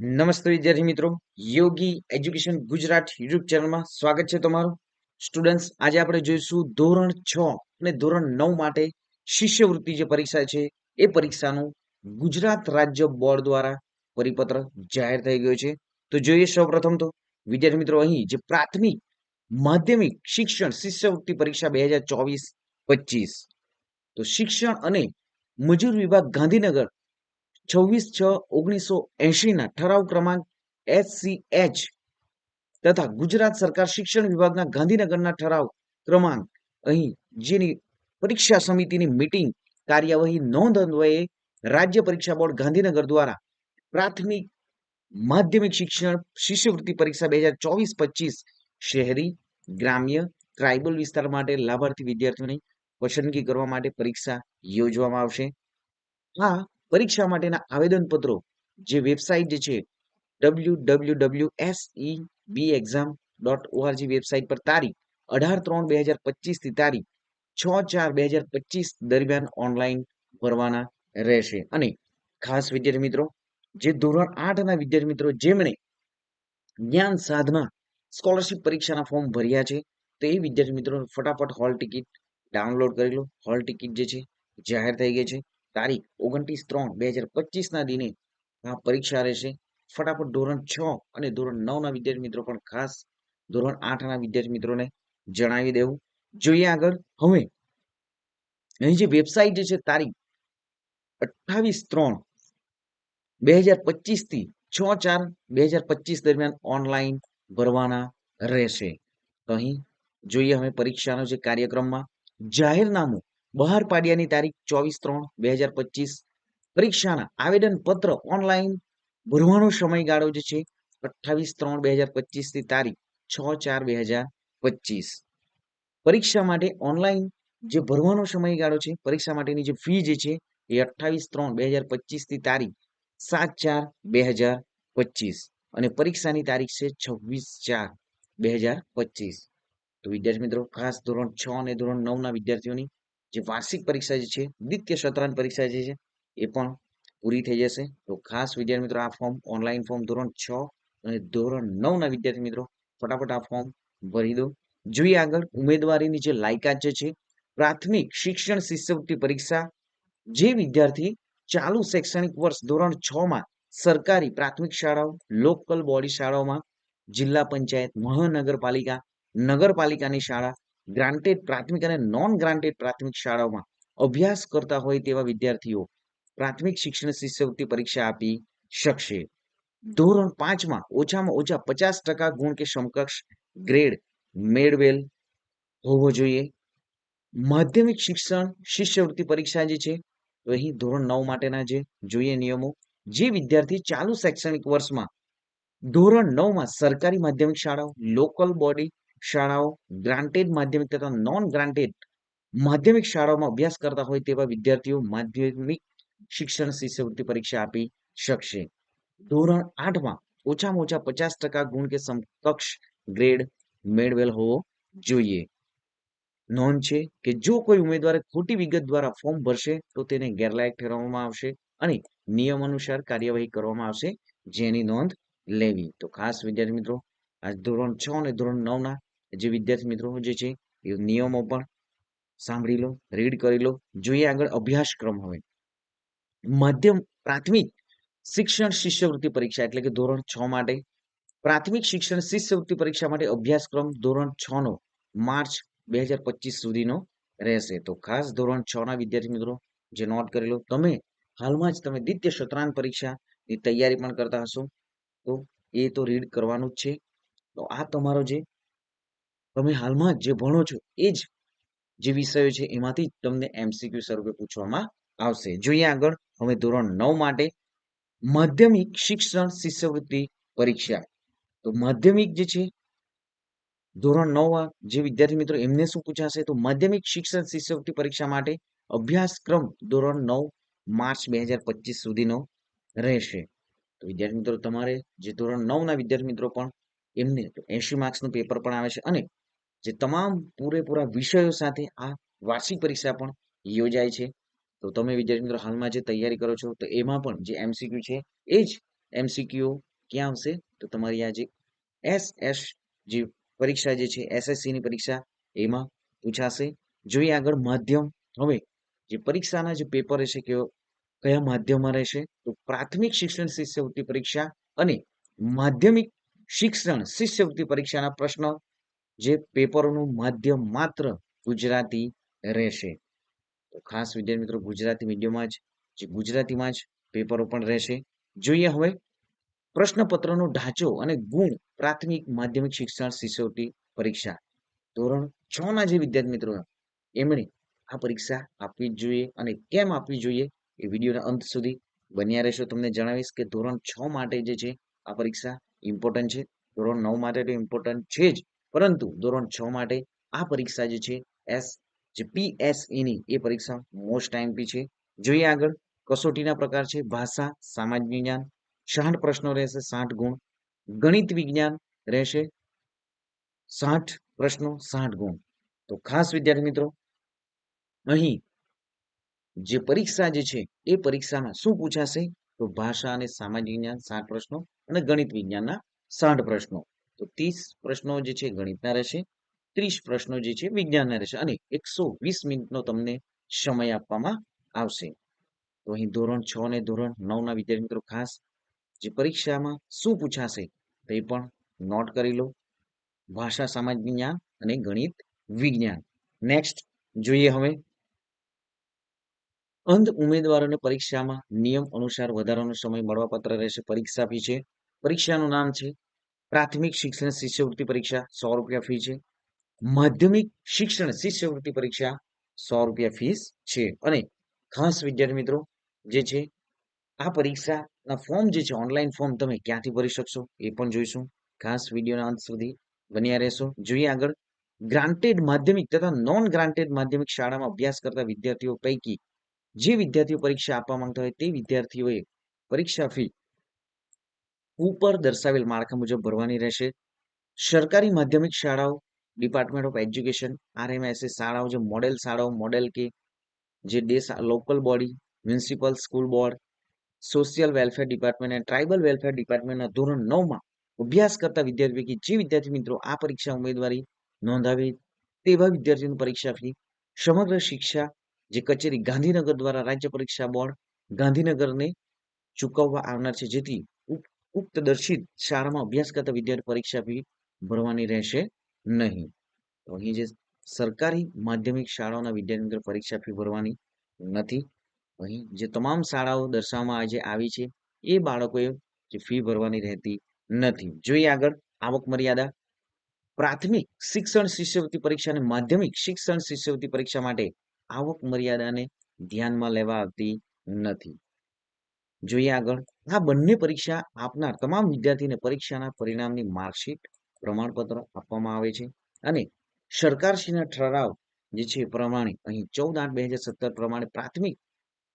નમસ્તે વિદ્યાર્થી મિત્રો. યોગી એજ્યુકેશન ગુજરાત યુટ્યુબ ચેનલમાં સ્વાગત છે તમારું. સ્ટુડન્ટ્સ, આજે આપણે જોઈશું ધોરણ છ અને ધોરણ નવ માટે શિષ્યવૃત્તિ જે પરીક્ષા છે, એ પરીક્ષાનું ગુજરાત રાજ્ય બોર્ડ દ્વારા પરિપત્ર જાહેર થઈ ગયો છે. તો જોઈએ સૌપ્રથમ તો, વિદ્યાર્થી મિત્રો, અહીં જે પ્રાથમિક માધ્યમિક શિક્ષણ શિષ્યવૃત્તિ પરીક્ષા બે હજાર ચોવીસ પચીસ. તો શિક્ષણ અને મજૂર વિભાગ ગાંધીનગર છવ્વીસ છ ઓગણીસો એંશી ઠરાવ ક્રમાંક એચ તથા ગુજરાત સરકાર શિક્ષણ વિભાગના ગાંધીનગરના ઠરાવ ક્રમાંક અહીં જેની પરીક્ષા સમિતિની મીટિંગ કાર્યવાહી નોંધ અન્વયે રાજ્ય પરીક્ષા બોર્ડ ગાંધીનગર દ્વારા પ્રાથમિક માધ્યમિક શિક્ષણ શિષ્યવૃત્તિ પરીક્ષા બે હજાર ચોવીસ પચીસ શહેરી, ગ્રામ્ય, ટ્રાઇબલ વિસ્તાર માટે લાભાર્થી વિદ્યાર્થીઓની પસંદગી કરવા માટે પરીક્ષા યોજવામાં આવશે. આ પરીક્ષા માટેના આવેદનપત્રો, જે વેબસાઇટ જે છે W W W S E B exam dot O R G website પર તારીખ અઢાર ત્રણ બે હજાર પચીસથી તારીખ છ ચાર બે હજાર પચીસ દરમિયાન ઓનલાઈન ભરવાના રહેશે. અને ખાસ વિદ્યાર્થી મિત્રો, જે ધોરણ આઠના વિદ્યાર્થી મિત્રો જેમણે જ્ઞાન સાધના સ્કોલરશિપ પરીક્ષાના ફોર્મ ભર્યા છે, તો એ વિદ્યાર્થી મિત્રો ફટાફટ હોલ ટિકિટ ડાઉનલોડ કરી લો. હોલ ટિકિટ જે છે, જાહેર થઈ ગઈ છે. તારીખ ઓગણત્રીસ ત્રણ બે હજાર પચીસના દિને આ પરીક્ષા રહેશે. ફટાફટ ધોરણ છ અને ધોરણ નવના વિદ્યાર્થી મિત્રો પણ ખાસ ધોરણ આઠના વિદ્યાર્થી મિત્રોને જણાવી દેવું. જોઈએ આગળ. હવે અહીં જે વેબસાઇટ જે છે તારીખ અઠ્ઠાવીસ ત્રણ બે હજાર પચીસથી છ ચાર બે હજાર પચીસ દરમિયાન ઓનલાઈન ભરવાના રહેશે. તો અહીં જોઈએ હવે પરીક્ષાનો જે કાર્યક્રમમાં જાહેરનામું બહાર પાડ્યાની તારીખ ચોવીસ ત્રણ બે હજાર પચીસ. પરીક્ષાના આવેદન પત્ર ઓનલાઈન ભરવાનો સમયગાળો જે છે અઠ્ઠાવીસ ત્રણ બે હજાર પચીસની તારીખ છ ચાર બે હજાર પચીસ. પરીક્ષા માટે ઓનલાઈન જે ભરવાનો સમયગાળો છે, પરીક્ષા માટેની જે ફી જે છે એ અઠ્ઠાવીસ ત્રણ બે હજાર પચીસની તારીખ સાત ચાર બે હજાર પચીસ અને પરીક્ષાની તારીખ છે છવ્વીસ ચાર બે હજાર પચીસ. તો વિદ્યાર્થી મિત્રો, ખાસ ધોરણ છ અને ધોરણ નવના વિદ્યાર્થીઓની જે વાર્ષિક પરીક્ષા જે છે દ્વિતીય સત્રાંત પરીક્ષા જે છે, એ પણ પૂરી થઈ જશે. તો ખાસ વિદ્યાર્થી મિત્રો, આ ફોર્મ ઓનલાઈન ફોર્મ ધોરણ છ અને ધોરણ નવના વિદ્યાર્થી મિત્રો, ફટાફટ આ ફોર્મ ભરી દો. જોઈએ આગળ ઉમેદવારીની જે લાયકાત જે છે, પ્રાથમિક શિક્ષણ શિષ્યવૃત્તિ પરીક્ષા, જે વિદ્યાર્થી ચાલુ શૈક્ષણિક વર્ષ ધોરણ છ માં સરકારી પ્રાથમિક શાળાઓ લોકલ બોડી શાળાઓમાં જિલ્લા પંચાયત, મહાનગરપાલિકા, નગરપાલિકાની શાળા ગ્રાન્ટેડ પ્રાથમિક અને નોન ગ્રાન્ટેડ પ્રાથમિક શાળાઓમાં અભ્યાસ કરતા હોય તેવા વિદ્યાર્થીઓ પ્રાથમિક શિક્ષણ શિષ્યવૃત્તિ પરીક્ષા આપી શકશે. ધોરણ પાંચમાં ઓછામાં ઓછા પચાસ ટકા ગુણ કે સમકક્ષ ગ્રેડ મેળવેલ હોવો જોઈએ. માધ્યમિક શિક્ષણ શિષ્યવૃત્તિ પરીક્ષા જે છે તો અહીં ધોરણ નવ માટેના જે જોઈએ નિયમો જે વિદ્યાર્થી ચાલુ શૈક્ષણિક વર્ષમાં ધોરણ નવમાં સરકારી માધ્યમિક શાળાઓ લોકલ બોડી શાળાઓ ગ્રાન્ટેડ માધ્યમિક તથા નોન ગ્રાન્ટેડ માધ્યમિક શાળાઓમાં અભ્યાસ કરતા હોય તેવા વિદ્યાર્થીઓ માધ્યમિક શિક્ષણ શિષ્યવૃત્તિ પરીક્ષા આપી શકશે. ધોરણ આઠમાં ઓછામાં ઓછા પચાસ ટકા ગુણ કે સમકક્ષ ગ્રેડ મેળવેલ હોવો જોઈએ. નોંધ છે કે જો કોઈ ઉમેદવારે ખોટી વિગત દ્વારા ફોર્મ ભરશે તો તેને ગેરલાયક ઠેરવવામાં આવશે અને નિયમ અનુસાર કાર્યવાહી કરવામાં આવશે જેની નોંધ લેવી. તો ખાસ વિદ્યાર્થી મિત્રો, આજ ધોરણ છ અને ધોરણ નવના જે વિદ્યાર્થી મિત્રો જે છે, એ નિયમો પણ સાંભળી લો રીડ કરી લો જોઈએ આગળ અભ્યાસક્રમ હવે. મધ્યમ પ્રાથમિક શિક્ષણ શિષ્યવૃત્તિ પરીક્ષા એટલે કે ધોરણ છ માટે. પ્રાથમિક શિક્ષણ શિષ્યવૃત્તિ પરીક્ષા માટે અભ્યાસક્રમ ધોરણ છ નો માર્ચ બે હજાર પચીસ સુધીનો રહેશે. તો ખાસ ધોરણ છ ના વિદ્યાર્થી મિત્રો, જે નોટ કરી લો, તમે હાલમાં જ તમે દ્વિતીય સત્રાંત પરીક્ષાની તૈયારી પણ કરતા હશો. તો એ તો રીડ કરવાનું જ છે. તો આ તમારો જે તમે હાલમાં જે ભણો છો, એ જ જે વિષયો છે, એમાંથી તમને એમસીક્યુ સ્વરૂપે પૂછવામાં આવશે. જોઈએ આગળ, હવે ધોરણ નવ માટે માધ્યમિક શિક્ષણ શિષ્યવૃત્તિ પરીક્ષા. તો માધ્યમિક જે છે, ધોરણ નવ જે વિદ્યાર્થી મિત્રો એમને શું પૂછાશે? તો માધ્યમિક શિક્ષણ શિષ્યવૃત્તિ પરીક્ષા માટે અભ્યાસક્રમ ધોરણ નવ માર્ચ બે હજાર પચીસ સુધીનો રહેશે. તો વિદ્યાર્થી મિત્રો, તમારે જે ધોરણ નવના વિદ્યાર્થી મિત્રો પણ એમને એસી માર્ક્સનું પેપર પણ આવે છે અને જે તમામ પૂરેપૂરા વિષયો સાથે આ વાર્ષિક પરીક્ષા પણ યોજાય છે. તો તમે વિદ્યાર્થી મિત્રો, હાલમાં જે તૈયારી કરો છો, તો એમાં પણ જે એમસીક્યુ છે, એ જ એમસીક્યુ ક્યાં આવશે? તો તમારી આ જે એસ એસ જે પરીક્ષા જે છે એસએસસીની પરીક્ષા એમાં પૂછાશે. જોઈએ આગળ માધ્યમ. હવે, જે પરીક્ષાના જે પેપર રહેશે કે કયા માધ્યમમાં રહેશે? તો પ્રાથમિક શિક્ષણ શિષ્યવૃત્તિ પરીક્ષા અને માધ્યમિક શિક્ષણ શિષ્યવૃત્તિ પરીક્ષાના પ્રશ્નો જે પેપરોનું માધ્યમ માત્ર ગુજરાતી રહેશે. તો ખાસ વિદ્યાર્થી મિત્રો, ગુજરાતી મીડિયમમાં જ, જે ગુજરાતીમાં જ પેપરો પણ રહેશે. જોઈએ હવે પ્રશ્નપત્રનો ઢાંચો અને ગુણ પ્રાથમિક માધ્યમિક શિક્ષણ શિષ્યવૃત્તિ પરીક્ષા. ધોરણ છ ના જે વિદ્યાર્થી મિત્રો, એમણે આ પરીક્ષા આપવી જ જોઈએ અને કેમ આપવી જોઈએ એ વિડીયોના અંત સુધી બન્યા રહેશો. તમને જણાવીશ કે ધોરણ છ માટે જે છે, આ પરીક્ષા ઇમ્પોર્ટન્ટ છે. ધોરણ નવ માટે તો ઇમ્પોર્ટન્ટ છે જ. પરંતુ ધોરણ છ માટે આ પરીક્ષા જે છે, એસ, જે પીએસઈની એ પરીક્ષા મોસ્ટ ટાઈમપી છે. જોઈએ આગળ, કસોટીના પ્રકાર છે, ભાષા સામાજિક વિજ્ઞાન, સાઠ પ્રશ્નો રહેશે, સાઠ ગુણ. ગણિત વિજ્ઞાન રહેશે, સાઠ પ્રશ્નો, સાઠ ગુણ. તો ખાસ વિદ્યાર્થી મિત્રો, અહીં જે પરીક્ષા જે છે, એ પરીક્ષામાં શું પૂછાશે? તો ભાષા અને સામાજિક વિજ્ઞાન સાઠ પ્રશ્નો અને ગણિત વિજ્ઞાનના સાઠ પ્રશ્નો. તો ત્રીસ પ્રશ્નો જે છે ગણિતના રહેશે, ત્રીસ પ્રશ્નો જે છે વિજ્ઞાનના રહેશે અને એકસો વીસ મિનિટનો તમને સમય આપવામાં આવશે. તો અહીં ધોરણ છ અને ધોરણ નવના વિદ્યાર્થી મિત્રો ખાસ જે પરીક્ષામાં શું પૂછાશે તે પણ નોટ કરી લો. ભાષા સામાજિક વિજ્ઞાન અને ગણિત, વિજ્ઞાન. નેક્સ્ટ જોઈએ હવે. અંધ ઉમેદવારોને પરીક્ષામાં નિયમ અનુસાર વધારાનો સમય મળવાપાત્ર રહેશે. પરીક્ષા ફી છે. પરીક્ષાનું નામ છે પ્રાથમિક શિક્ષણ શિષ્યવૃત્તિ પરીક્ષા સો રૂપિયા ફી છે માધ્યમિક શિક્ષણ શિષ્યવૃત્તિ પરીક્ષા સો રૂપિયા ફીસ છે અને ખાસ વિદ્યાર્થી મિત્રો જે છે આ પરીક્ષાના ફોર્મ જે છે ઓનલાઈન ફોર્મ તમે ક્યાંથી ભરી શકશો એ પણ જોઈશું। ખાસ વિડીયોના અંત સુધી બન્યા રહેશો। જોઈએ આગળ ગ્રાન્ટેડ માધ્યમિક તથા નોન ગ્રાન્ટેડ માધ્યમિક શાળામાં અભ્યાસ કરતા વિદ્યાર્થીઓ પૈકી જે વિદ્યાર્થીઓ પરીક્ષા આપવા માંગતા હોય તે વિદ્યાર્થીઓએ પરીક્ષા ફી ઉપર દર્શાવેલ માળખા મુજબ ભરવાની રહેશે. સરકારી માધ્યમિક શાળાઓ ડિપાર્ટમેન્ટ ઓફ એજ્યુકેશન આરએમએસએ શાળાઓ જે મોડેલ શાળાઓ મોડેલ કે જે દેશ local body municipal school board social welfare department અને ટ્રાઇબલ વેલફેર ડિપાર્ટમેન્ટના ધોરણ નવમાં અભ્યાસ કરતા વિદ્યાર્થી પૈકી જે વિદ્યાર્થી મિત્રો આ પરીક્ષા ઉમેદવારી નોંધાવી તેવા વિદ્યાર્થીઓની પરીક્ષા ફી, સમગ્ર શિક્ષા જે કચેરી ગાંધીનગર દ્વારા રાજ્ય પરીક્ષા બોર્ડ ગાંધીનગરને ચૂકવવા આવનાર છે. જેથી ઉક્ત દર્શિત શાળામાં અભ્યાસ કરતા વિદ્યાર્થી પરીક્ષા ફી ભરવાની રહેશે નહીં. તો અહીં જે સરકારી માધ્યમિક શાળાઓના વિદ્યાર્થી પરીક્ષા ફી ભરવાની નથી. અહીં જે તમામ શાળાઓ દર્શાવવામાં આજે આવી છે, એ બાળકોએ જે ફી ભરવાની રહેતી નથી. જોઈએ આગળ આવક મર્યાદા. પ્રાથમિક શિક્ષણ શિષ્યવૃત્તિ પરીક્ષા અને માધ્યમિક શિક્ષણ શિષ્યવૃત્તિ પરીક્ષા માટે આવક મર્યાદાને ધ્યાનમાં લેવા આવતી નથી. જોઈએ આગળ આ બંને પરીક્ષા આપનાર તમામ વિદ્યાર્થીને પરીક્ષાના પરિણામની માર્કશીટ, પ્રમાણપત્ર આપવામાં આવે છે અને સરકારશ્રીના ઠરાવ જે છે પ્રમાણે અહીં ચૌદ આઠ બે હજાર સત્તર પ્રમાણે પ્રાથમિક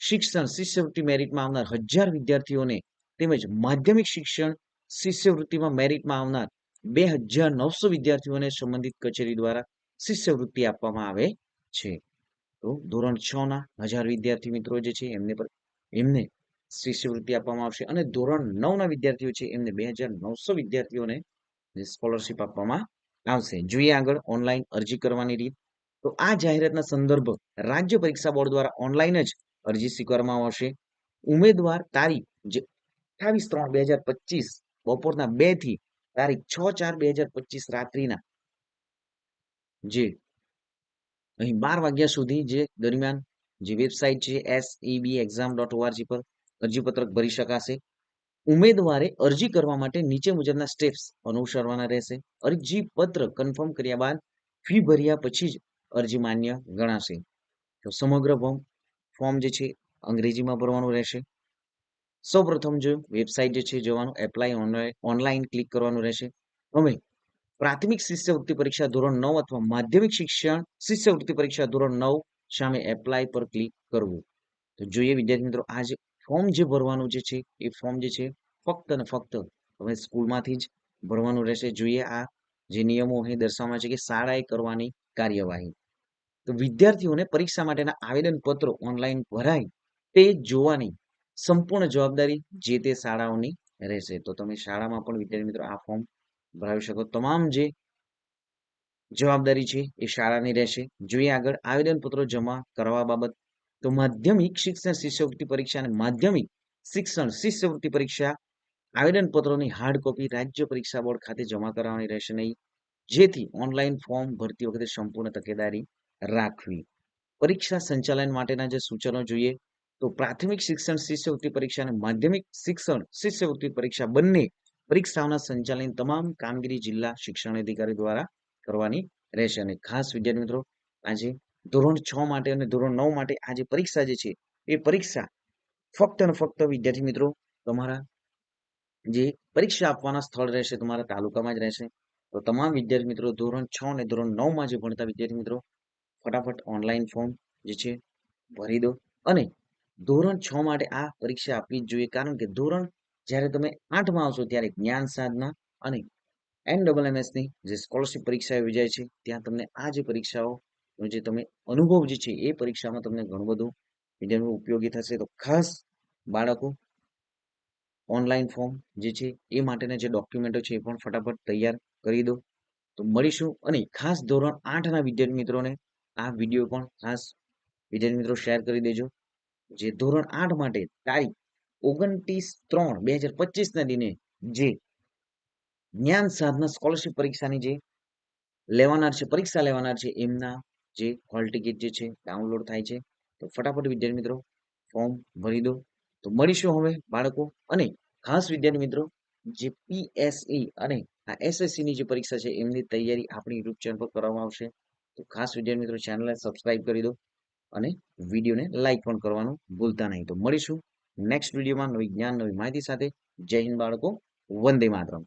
શિક્ષણ શિષ્યવૃત્તિ મેરિટમાં આવનાર હજાર વિદ્યાર્થીઓને તેમજ માધ્યમિક શિક્ષણ શિષ્યવૃત્તિમાં મેરિટમાં આવનાર બે હજાર નવસો વિદ્યાર્થીઓને સંબંધિત કચેરી દ્વારા શિષ્યવૃત્તિ આપવામાં આવે છે. તો ધોરણ છ ના હજાર વિદ્યાર્થી મિત્રો જે છે એમને પર એમને શિષ્યવૃત્તિ આપવામાં આવશે અને ધોરણ નવના વિદ્યાર્થીઓ છે, એમને બે હજાર નવસો વિદ્યાર્થીઓને સ્કોલરશિપ આપવામાં આવશે. જોઈએ આગળ ઓનલાઈન અરજી કરવાની રીત. તો આ જાહેરાતના સંદર્ભ રાજ્ય પરીક્ષા બોર્ડ દ્વારા ઓનલાઈન જ અરજી સ્વીકારવામાં આવશે. ઉમેદવાર તારીખ જે અઠાવીસ ત્રણ બે હજાર પચીસ બપોરના બેથી તારીખ છ ચાર બે હજાર પચીસ રાત્રિના જે અહીં બાર વાગ્યા સુધી જે દરમિયાન જે વેબસાઇટ છે S B exam dot O R G પર અરજીપત્રક ભરી શકાશે. ઉમેદવારે અરજી કરવા માટે નીચે મુજબના સ્ટેપ્સ અનુસરવાના રહેશે. અરજી પત્ર કન્ફર્મ કર્યા બાદ ફી ભર્યા પછી જ અરજી માન્ય ગણાશે. તો સમગ્ર ફોર્મ જે છે, અંગ્રેજીમાં ભરવાનું રહેશે. સૌપ્રથમ જો વેબસાઇટ જે છે, જવાનું એપ્લાય ઓનલાઈન ક્લિક કરવાનું રહેશે. હવે, પ્રાથમિક શિષ્યવૃત્તિ પરીક્ષા ધોરણ નવ અથવા માધ્યમિક શિક્ષણ શિષ્યવૃત્તિ પરીક્ષા ધોરણ નવ સામે એપ્લાય પર ક્લિક કરવું. તો જોઈએ વિદ્યાર્થી મિત્રો, આ જે ફોર્મ જે ભરવાનું જે છે, એ ફોર્મ જે છે, ફક્ત અને ફક્ત તમે સ્કૂલમાંથી જ ભરવાનું રહેશે. જોઈએ આ જે નિયમો અહીં દર્શાવવામાં છે કે શાળાએ કરવાની કાર્યવાહી. તો વિદ્યાર્થીઓને પરીક્ષા માટેના આવેદન પત્રો ઓનલાઈન ભરાય તે જોવાની સંપૂર્ણ જવાબદારી જે તે શાળાઓની રહેશે. તો તમે શાળામાં પણ વિદ્યાર્થી મિત્રો આ ફોર્મ ભરાવી શકો. તમામ જે જવાબદારી છે એ શાળાની રહેશે. જોઈએ આગળ આવેદનપત્રો જમા કરવા બાબત તો માધ્યમિક શિક્ષણ શિષ્યવૃત્તિ પરીક્ષા અને માધ્યમિક શિક્ષણ શિષ્યવૃત્તિ પરીક્ષા આવેદનપત્રોની હાર્ડ કોપી રાજ્ય પરીક્ષા બોર્ડ ખાતે જમા કરાવવાની રહેશે નહીં. જેથી ઓનલાઈન ફોર્મ ભરતી વખતે સંપૂર્ણ તકેદારી રાખવી. પરીક્ષા સંચાલન માટેના જે સૂચનો જોઈએ, તો પ્રાથમિક શિક્ષણ શિષ્યવૃત્તિ પરીક્ષા અને માધ્યમિક શિક્ષણ શિષ્યવૃત્તિ પરીક્ષા બંને પરીક્ષાઓના સંચાલન તમામ કામગીરી જિલ્લા શિક્ષણ અધિકારી દ્વારા કરવાની રહેશે. અને ખાસ વિદ્યાર્થી મિત્રો, આજે ધોરણ છ માટે અને ધોરણ નવ માટે આ જે પરીક્ષા જે છે, એ પરીક્ષા ફક્ત અને ફક્ત વિદ્યાર્થી મિત્રો તમારા જે પરીક્ષા આપવાના સ્થળ રહેશે, તમારા તાલુકામાં જ રહેશે. તો તમામ વિદ્યાર્થી મિત્રો ધોરણ છ અને ધોરણ નવમાં જે ભણતા વિદ્યાર્થી મિત્રો ફટાફટ ઓનલાઈન ફોર્મ જે છે, ભરી દો. અને ધોરણ છ માટે આ પરીક્ષા આપવી જ જોઈએ, કારણ કે ધોરણ જ્યારે તમે આઠમાં આવશો ત્યારે જ્ઞાન સાધના અને એન ડબલ એમએસની જે સ્કોલરશિપ પરીક્ષા યોજાય છે, ત્યાં તમને આ જે પરીક્ષાઓ જે તમે અનુભવ જે છે એ પરીક્ષામાં તમને ઘણું બધું વિદ્યાર્થીઓ ઉપયોગી થશે. તો ખાસ બાળકો ઓનલાઈન ફોર્મ જે છે એ માટેના જે ડોક્યુમેન્ટો છે એ પણ ફટાફટ તૈયાર કરી દો. તો મળીશું અને ખાસ ધોરણ આઠના વિદ્યાર્થી મિત્રોને આ વીડિયો પણ ખાસ વિદ્યાર્થી મિત્રો શેર કરી દેજો. જે ધોરણ આઠ માટે તારીખ ઓગણત્રીસ ત્રણ બે હજાર પચીસના દિને જે જ્ઞાન સાધના સ્કોલરશિપ પરીક્ષાની જે લેવાનાર છે, પરીક્ષા લેવાનાર છે એમના જે હોલ ટિકિટ જે છે ડાઉનલોડ થાય છે. તો ફટાફટ વિદ્યાર્થી મિત્રો ફોર્મ ભરી દો. તો મળીશું હવે બાળકો અને ખાસ વિદ્યાર્થી મિત્રો, જે પીએસઈ અને આ એસએસસીની જે પરીક્ષા છે, એમની તૈયારી આપણી યુટ્યુબ ચેનલ પર કરવામાં આવશે. તો ખાસ વિદ્યાર્થી મિત્રો ચેનલને સબસ્ક્રાઇબ કરી દો અને વિડીયોને લાઇક પણ કરવાનું ભૂલતા નહીં. તો મળીશું નેક્સ્ટ વિડીયોમાં નવી જ્ઞાન, નવી માહિતી સાથે. જય હિન્દ બાળકો, વંદે માતરમ.